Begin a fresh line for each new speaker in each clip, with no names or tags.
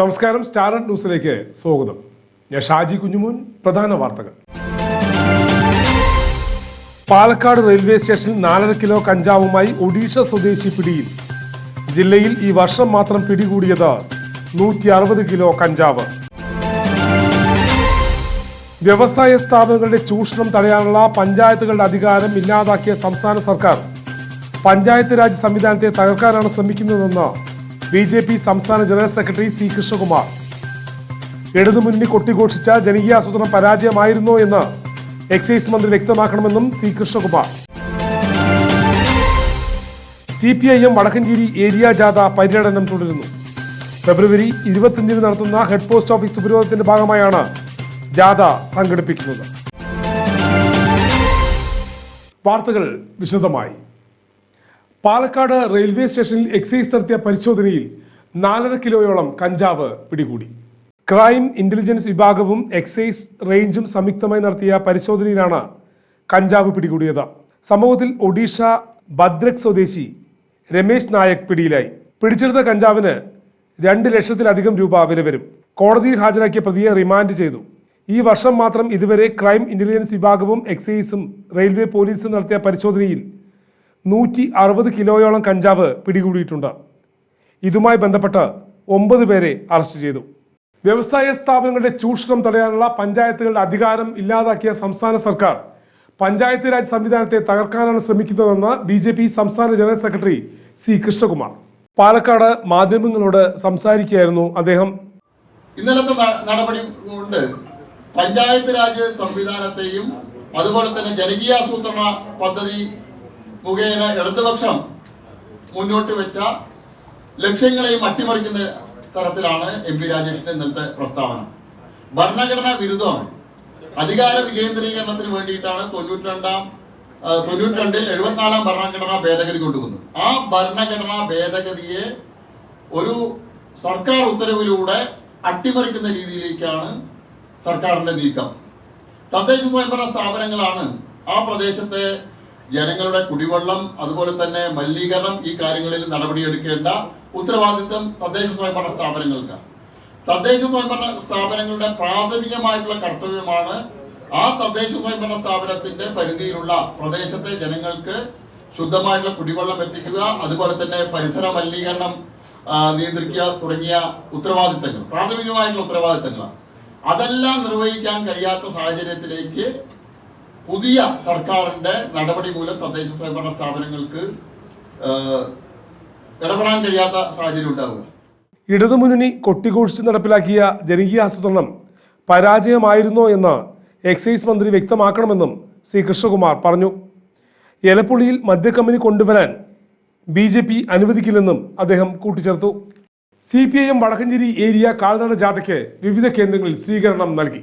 നമസ്കാരം സ്റ്റാർട്ട് ന്യൂസിലേക്ക് സ്വാഗതം ഞാൻ ഷാജി കുഞ്ഞുമോൻ പ്രധാന വാർത്തകൾ പാലക്കാട് റെയിൽവേ സ്റ്റേഷനിൽ നാലര കിലോ കഞ്ചാവുമായി ഒഡീഷ സ്വദേശി പിടിയിൽ ജില്ലയിൽ ഈ വർഷം മാത്രം പിടികൂടിയത് നൂറ്റി അറുപത് കിലോ കഞ്ചാവ് വ്യവസായ സ്ഥാപനങ്ങളുടെ ചൂഷണം തടയാനുള്ള പഞ്ചായത്തുകളുടെ അധികാരം ഇല്ലാതാക്കിയ സംസ്ഥാന സർക്കാർ പഞ്ചായത്ത് രാജ് സംവിധാനത്തെ തകർക്കാനാണ് ശ്രമിക്കുന്നതെന്ന് ബി ജെ പി സംസ്ഥാന ജനറൽ സെക്രട്ടറി സി കൃഷ്ണകുമാർ ഇടതുമുന്നണി കൊട്ടിഘോഷിച്ച ജനകീയ ആസൂത്രണം പരാജയമായിരുന്നോ എന്ന് എക്സൈസ് മന്ത്രി വ്യക്തമാക്കണമെന്നും C Krishnakumar C P I M Vadakkanchery area ജാഥ പര്യടനം തുടരുന്നു ഫെബ്രുവരി ഇരുപത്തിയഞ്ചിന് നടത്തുന്ന ഹെഡ് പോസ്റ്റ് ഓഫീസ് ഉപരോധത്തിന്റെ ഭാഗമായാണ് ജാഥ സംഘടിപ്പിക്കുന്നത് വാർത്തകൾ വിശദമായി പാലക്കാട് റെയിൽവേ സ്റ്റേഷനിൽ എക്സൈസ് നടത്തിയ പരിശോധനയിൽ നാലര കിലോയോളം കഞ്ചാവ് പിടികൂടി ക്രൈം ഇന്റലിജൻസ് വിഭാഗവും എക്സൈസ് റേഞ്ചും സംയുക്തമായി നടത്തിയ പരിശോധനയിലാണ് കഞ്ചാവ് പിടികൂടിയത് സംഭവത്തിൽ ഒഡീഷ ഭദ്രക് സ്വദേശി രമേശ് നായക് പിടിയിലായി പിടിച്ചെടുത്ത കഞ്ചാവിന് രണ്ട് ലക്ഷത്തിലധികം രൂപ വില വരും കോടതിയിൽ ഹാജരാക്കിയ പ്രതിയെ റിമാൻഡ് ചെയ്തു ഈ വർഷം മാത്രം ഇതുവരെ ക്രൈം ഇന്റലിജൻസ് വിഭാഗവും എക്സൈസും റെയിൽവേ പോലീസും നടത്തിയ പരിശോധനയിൽ നൂറ്റി അറുപത് കിലോയോളം കഞ്ചാവ് പിടികൂടിയിട്ടുണ്ട് ഇതുമായി ബന്ധപ്പെട്ട് ഒമ്പത് പേരെ അറസ്റ്റ് ചെയ്തു വ്യവസായ സ്ഥാപനങ്ങളുടെ ചൂഷണം തടയാനുള്ള പഞ്ചായത്തുകളുടെ അധികാരം ഇല്ലാതാക്കിയ സംസ്ഥാന സർക്കാർ പഞ്ചായത്ത് രാജ് സംവിധാനത്തെ തകർക്കാനാണ് ശ്രമിക്കുന്നതെന്ന് ബി ജെ പി സംസ്ഥാന general secretary C Krishnakumar Palakkad മാധ്യമങ്ങളോട് സംസാരിക്കുകയായിരുന്നു അദ്ദേഹം
ഇന്നലത്തെ നടപടി കൊണ്ട് പഞ്ചായത്ത് രാജ് സംവിധാനത്തെയും അതുപോലെ തന്നെ ജനകീയാസൂത്രണ പദ്ധതി മുഖേന ഇടതുപക്ഷം മുന്നോട്ട് വെച്ച ലക്ഷ്യങ്ങളെയും അട്ടിമറിക്കുന്ന തരത്തിലാണ് എം പി രാജേഷിന്റെ ഇന്നത്തെ പ്രസ്താവന ഭരണഘടനാ വിരുദ്ധമാണ് അധികാര വികേന്ദ്രീകരണത്തിന് വേണ്ടിയിട്ടാണ് തൊണ്ണൂറ്റി രണ്ടാം തൊണ്ണൂറ്റി രണ്ടിൽ എഴുപത്തിനാലാം ഭരണഘടനാ ഭേദഗതി കൊണ്ടുവന്നു ആ ഭരണഘടനാ ഭേദഗതിയെ ഒരു സർക്കാർ ഉത്തരവിലൂടെ അട്ടിമറിക്കുന്ന രീതിയിലേക്കാണ് സർക്കാരിന്റെ നീക്കം തദ്ദേശ സ്വയംഭരണ സ്ഥാപനങ്ങളാണ് ആ പ്രദേശത്തെ ജനങ്ങളുടെ കുടിവെള്ളം അതുപോലെ തന്നെ മലിനീകരണം ഈ കാര്യങ്ങളിൽ നടപടിയെടുക്കേണ്ട ഉത്തരവാദിത്വം തദ്ദേശ സ്വയംഭരണ സ്ഥാപനങ്ങൾക്ക് തദ്ദേശ സ്വയംഭരണ സ്ഥാപനങ്ങളുടെ പ്രാഥമികമായിട്ടുള്ള കർത്തവ്യമാണ് ആ തദ്ദേശ സ്വയംഭരണ സ്ഥാപനത്തിന്റെ പരിധിയിലുള്ള പ്രദേശത്തെ ജനങ്ങൾക്ക് ശുദ്ധമായിട്ടുള്ള കുടിവെള്ളം എത്തിക്കുക അതുപോലെ തന്നെ പരിസര മലിനീകരണം നിയന്ത്രിക്കുക തുടങ്ങിയ ഉത്തരവാദിത്തങ്ങൾ പ്രാഥമികമായിട്ടുള്ള ഉത്തരവാദിത്തങ്ങളാണ് അതെല്ലാം നിർവഹിക്കാൻ കഴിയാത്ത സാഹചര്യത്തിലേക്ക് പുതിയ സർക്കാരിന്റെ നടപടി മൂലം തദ്ദേശ സ്വയംഭരണ സ്ഥാപനങ്ങൾക്ക് ഇടപെടാൻ കഴിയാത്ത സാഹചര്യം ഉണ്ടാവുക
ഇടതുമുന്നണി കൊട്ടിഘോഷിച്ച് നടപ്പിലാക്കിയ ജനകീയ ആസൂത്രണം പരാജയമായിരുന്നോ എന്ന് എക്സൈസ് മന്ത്രി വ്യക്തമാക്കണമെന്നും സി കൃഷ്ണകുമാർ പറഞ്ഞു എലപ്പുള്ളിയിൽ മദ്യക്കമ്പനി കൊണ്ടുവരാൻ ബി ജെ പി അനുവദിക്കില്ലെന്നും അദ്ദേഹം കൂട്ടിച്ചേർത്തു C P I M Vadakkanchery area കാൽനട ജാഥയ്ക്ക് വിവിധ കേന്ദ്രങ്ങളിൽ സ്വീകരണം നൽകി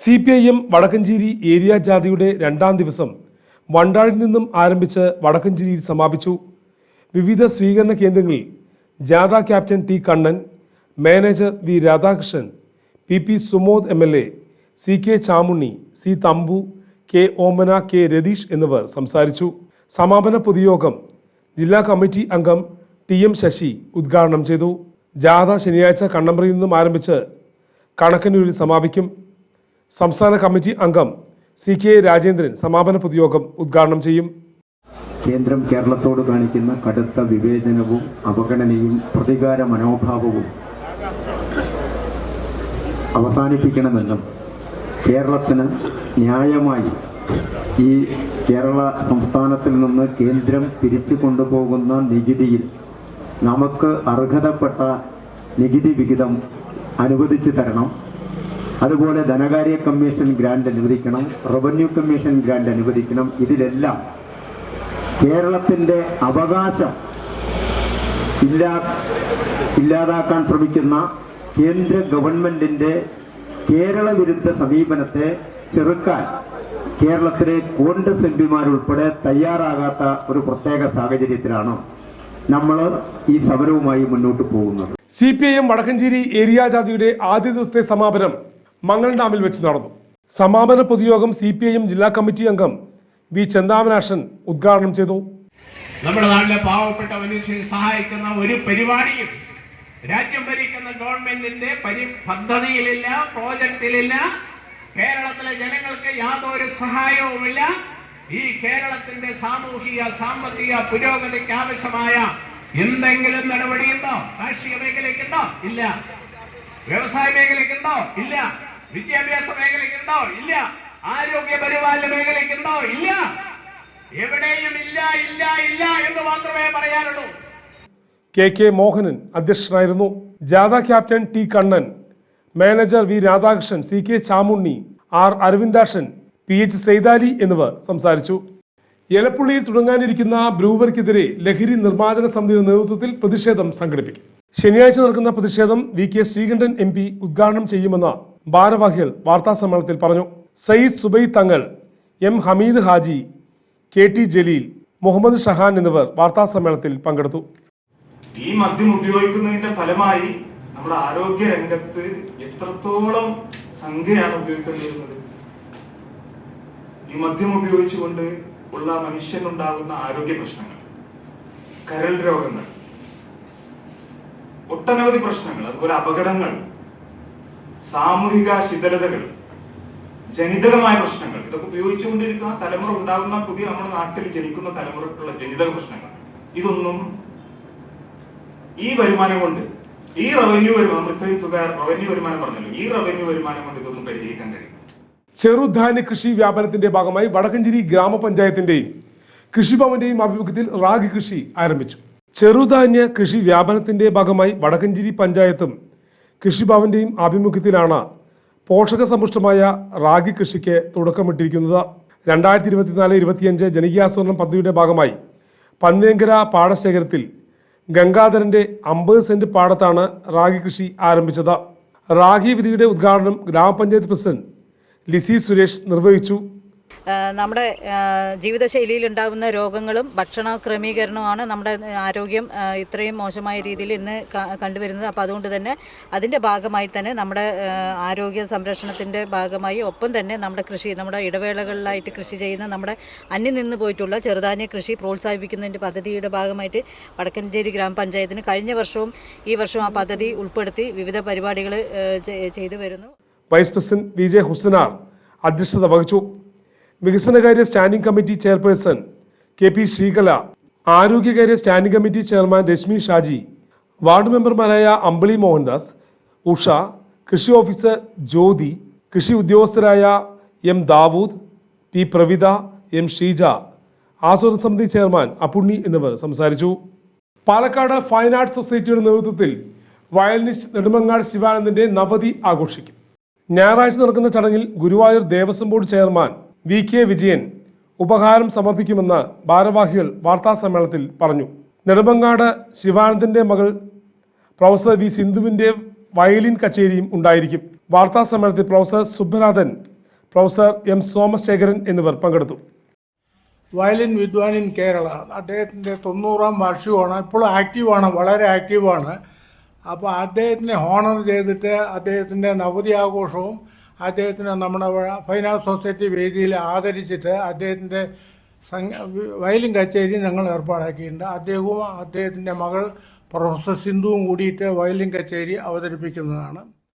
C P I M Vadakkanchery area ജാഥയുടെ രണ്ടാം ദിവസം വണ്ടാഴിൽ നിന്നും ആരംഭിച്ച് വടക്കഞ്ചേരിയിൽ സമാപിച്ചു വിവിധ സ്വീകരണ കേന്ദ്രങ്ങളിൽ ജാഥ captain T Kannan manager V Radhakrishnan P P Sumod M L A C K Chamunni C Thampu K Omana K Ratheesh എന്നിവർ സംസാരിച്ചു സമാപന പൊതുയോഗം ജില്ലാ കമ്മിറ്റി അംഗം ടി എം ശശി ഉദ്ഘാടനം ചെയ്തു ജാഥ ശനിയാഴ്ച കണ്ണമ്പ്രയിൽ നിന്നും ആരംഭിച്ച് കണക്കന്നൂരിൽ സമാപിക്കും സംസ്ഥാന കമ്മിറ്റി അംഗം സി കെ രാജേന്ദ്രൻ സമാപന പൊതുയോഗം ഉദ്ഘാടനം ചെയ്യും
കേന്ദ്രം കേരളത്തോട് കാണിക്കുന്ന കടുത്ത വിവേചനവും അവഗണനയും പ്രതികാര മനോഭാവവും അവസാനിപ്പിക്കണമെന്നും കേരളത്തിന് ന്യായമായി ഈ കേരള സംസ്ഥാനത്തിൽ നിന്ന് കേന്ദ്രം പിരിച്ചു കൊണ്ടുപോകുന്ന നികുതിയിൽ നമുക്ക് അർഹതപ്പെട്ട നികുതി വിഹിതം അനുവദിച്ചു തരണം അതുപോലെ ധനകാര്യ കമ്മീഷൻ ഗ്രാൻഡ് അനുവദിക്കണം റവന്യൂ കമ്മീഷൻ ഗ്രാൻഡ് അനുവദിക്കണം ഇതിലെല്ലാം കേരളത്തിൻ്റെ അവകാശം ഇല്ലാ ഇല്ലാതാക്കാൻ ശ്രമിക്കുന്ന കേന്ദ്ര ഗവൺമെൻറ്റിൻ്റെ കേരള വിരുദ്ധ സമീപനത്തെ ചെറുക്കാൻ കേരളത്തിലെ കോൺഗ്രസ് എം പിമാരുൾപ്പെടെ തയ്യാറാകാത്ത ഒരു പ്രത്യേക സാഹചര്യത്തിലാണ് നമ്മൾ ഈ സമരവുമായി മുന്നോട്ട് പോകുന്നത്
C P I M Vadakkanchery area ജാഥയുടെ ആദ്യ ദിവസത്തെ സമാപനം മംഗളം ഡാമിൽ വെച്ച് നടന്നു സമാപന പൊതുയോഗം സി പി ഐ എം ജില്ലാ കമ്മിറ്റി അംഗം വി ചന്ദാമനാശൻ ഉദ്ഘാടനം ചെയ്തു
നമ്മുടെ നാട്ടിലെ പാവപ്പെട്ട മനുഷ്യരെ സഹായിക്കുന്ന ഒരു പരിപാടിയും രാജ്യം ഭരിക്കുന്ന ഗവൺമെന്റിന്റെ പദ്ധതിയിലില്ല പ്രോജക്റ്റിലില്ല കേരളത്തിലെ ജനങ്ങൾക്ക് യാതൊരു സഹായവുമില്ല ഈ കേരളത്തിന്റെ സാമൂഹിക സാമ്പത്തിക പുരോഗതിക്ക് ആവശ്യമായ എന്തെങ്കിലും ഉണ്ടോ കാർഷിക മേഖലയ്ക്കുണ്ടോ ഇല്ല വ്യവസായ മേഖലയ്ക്കുണ്ടോ ഇല്ല വിദ്യാഭ്യാസ മേഖലയ്ക്കുണ്ടോ ഇല്ല ആരോഗ്യ പരിപാലന മേഖലയ്ക്കുണ്ടോ ഇല്ല എവിടെയും ഇല്ല ഇല്ല ഇല്ല എന്ന് മാത്രമേ പറയാനുള്ളൂ
കെ കെ മോഹനൻ അധ്യക്ഷനായിരുന്നു ജാഥ captain T Kannan manager V Radhakrishnan C K Chamunni R Aravindakshan P H Saithali എന്നിവർ സംസാരിച്ചു എലപ്പുള്ളിയിൽ തുടങ്ങാനിരിക്കുന്ന ബ്രൂവർക്കെതിരെ ലഹരി നിർമ്മാർജ്ജന സമിതിയുടെ നേതൃത്വത്തിൽ പ്രതിഷേധം സംഘടിപ്പിക്കും ശനിയാഴ്ച നടക്കുന്ന പ്രതിഷേധം V K Sreekandan M P ഉദ്ഘാടനം ചെയ്യുമെന്ന് ഭാരവാഹികൾ വാർത്താസമ്മേളനത്തിൽ പറഞ്ഞു സയ്യിദ് സുബൈ Thangal M Hameed Haji K T Jaleel Muhammad Shahan എന്നിവർ വാർത്താസമ്മേളനത്തിൽ പങ്കെടുത്തു
ഈ മദ്യം ഉപയോഗിക്കുന്നതിന്റെ ഫലമായി നമ്മുടെ ആരോഗ്യ രംഗത്ത് എത്രത്തോളം സംഖ്യയാണ് ഉപയോഗിക്കേണ്ടിയിരുന്നത് ഈ മദ്യം ഉപയോഗിച്ചുകൊണ്ട് ഉള്ള മനുഷ്യനുണ്ടാകുന്ന ആരോഗ്യ പ്രശ്നങ്ങൾ കരൽ രോഗങ്ങൾ ഒട്ടനവധി പ്രശ്നങ്ങൾ അതുപോലെ അപകടങ്ങൾ സാമൂഹിക ശിഥിലതകൾ ജനിതകമായ പ്രശ്നങ്ങൾ ഇതൊക്കെ ഉപയോഗിച്ചുകൊണ്ടിരിക്കുന്ന തലമുറ ഉണ്ടാകുന്ന പുതിയ നമ്മുടെ നാട്ടിൽ ജനിക്കുന്ന തലമുറക്കുള്ള ജനിതക പ്രശ്നങ്ങൾ ഇതൊന്നും ഈ വരുമാനം കൊണ്ട് ഈ റവന്യൂ വരുമാനം ഇത്രയും തുക റവന്യൂ വരുമാനം പറഞ്ഞല്ലോ ഈ റവന്യൂ വരുമാനം കൊണ്ട് ഇതൊന്നും പരിഹരിക്കാൻ കഴിയും
ചെറുധാന്യ കൃഷി വ്യാപനത്തിന്റെ ഭാഗമായി വടക്കഞ്ചേരി ഗ്രാമപഞ്ചായത്തിന്റെയും കൃഷിഭവന്റെയും ആഭിമുഖ്യത്തിൽ റാഗി കൃഷി ആരംഭിച്ചു ചെറുധാന്യ കൃഷി വ്യാപനത്തിന്റെ ഭാഗമായി വടക്കഞ്ചേരി പഞ്ചായത്തും കൃഷിഭവന്റെയും ആഭിമുഖ്യത്തിലാണ് പോഷക സമ്പുഷ്ടമായ റാഗി കൃഷിക്ക് തുടക്കമിട്ടിരിക്കുന്നത് രണ്ടായിരത്തി ഇരുപത്തിനാല് ഇരുപത്തിയഞ്ച് ജനകീയാസൂത്രണം പദ്ധതിയുടെ ഭാഗമായി പന്നേങ്കര പാടശേഖരത്തിൽ ഗംഗാധരന്റെ അമ്പത് സെന്റ് പാടത്താണ് റാഗി കൃഷി ആരംഭിച്ചത് റാഗി വിധിയുടെ ഉദ്ഘാടനം ഗ്രാമപഞ്ചായത്ത് പ്രസിഡന്റ് ലിസി സുരേഷ് നിർവഹിച്ചു
നമ്മുടെ ജീവിതശൈലിയിൽ ഉണ്ടാകുന്ന രോഗങ്ങളും ഭക്ഷണ ക്രമീകരണവുമാണ് നമ്മുടെ ആരോഗ്യം ഇത്രയും മോശമായ രീതിയിൽ ഇന്ന് കണ്ടുവരുന്നത് അപ്പോൾ അതുകൊണ്ട് തന്നെ അതിൻ്റെ ഭാഗമായി തന്നെ നമ്മുടെ ആരോഗ്യ സംരക്ഷണത്തിൻ്റെ ഭാഗമായി ഒപ്പം തന്നെ നമ്മുടെ കൃഷി നമ്മുടെ ഇടവേളകളിലായിട്ട് കൃഷി ചെയ്യുന്ന നമ്മുടെ അന്യം നിന്ന് പോയിട്ടുള്ള ചെറുധാന്യ കൃഷി പ്രോത്സാഹിപ്പിക്കുന്നതിൻ്റെ പദ്ധതിയുടെ ഭാഗമായിട്ട് വടക്കഞ്ചേരി ഗ്രാമപഞ്ചായത്തിന് കഴിഞ്ഞ വർഷവും ഈ വർഷവും ആ പദ്ധതി ഉൾപ്പെടുത്തി വിവിധ പരിപാടികൾ ചെയ്തു വരുന്നു
vice president V J Husainar അധ്യക്ഷത വഹിച്ചു വികസനകാര്യ standing committee chairperson K P Sreekala ആരോഗ്യകാര്യ standing committee chairman Reshmi Shaji ward മെമ്പർമാരായ അമ്പളി മോഹൻദാസ് ഉഷ കൃഷി ഓഫീസർ ജ്യോതി കൃഷി ഉദ്യോഗസ്ഥരായ M Davood P Pravitha M Sheeja ആസൂത്രണ സമിതി ചെയർമാൻ അപ്പുണ്ണി എന്നിവർ സംസാരിച്ചു പാലക്കാട് ഫൈൻ ആർട്സ് സൊസൈറ്റിയുടെ നേതൃത്വത്തിൽ വയലിനിസ്റ്റ് നെടുമങ്ങാട് ശിവാനന്ദന്റെ നവതി ആഘോഷിക്കും ഞായറാഴ്ച നടക്കുന്ന ചടങ്ങിൽ Guruvayur Devaswom board chairman V K Vijayan ഉപഹാരം സമർപ്പിക്കുമെന്ന് ഭാരവാഹികൾ വാർത്താസമ്മേളനത്തിൽ പറഞ്ഞു നെടുമ്പങ്ങാട് ശിവാനന്ദന്റെ മകൾ പ്രൊഫസർ വി സിന്ധുവിന്റെ വയലിൻ കച്ചേരിയും ഉണ്ടായിരിക്കും വാർത്താസമ്മേളനത്തിൽ professor Subranathan professor M Somasekharan എന്നിവർ പങ്കെടുത്തു
വയലിൻ വിദ്വാൻ ഇൻ കേരള അദ്ദേഹത്തിൻ്റെ തൊണ്ണൂറാം വാർഷികമാണ് ഇപ്പോൾ ആക്റ്റീവാണ് വളരെ ആക്റ്റീവാണ് അപ്പോൾ അദ്ദേഹത്തിനെ ഹോണർ ചെയ്തിട്ട് അദ്ദേഹത്തിൻ്റെ നവതി ആഘോഷവും അദ്ദേഹത്തിനെ നമ്മുടെ ഫൈനാൻസ് സൊസൈറ്റി വേദിയിൽ ആദരിച്ചിട്ട് അദ്ദേഹത്തിൻ്റെ വയലിൻ കച്ചേരി ഞങ്ങൾ ഏർപ്പാടാക്കിയിട്ടുണ്ട് അദ്ദേഹവും അദ്ദേഹത്തിൻ്റെ മകൾ പ്രൊഫസർ സിന്ധുവും കൂടിയിട്ട് വയലിൻ കച്ചേരി അവതരിപ്പിക്കുന്നതാണ്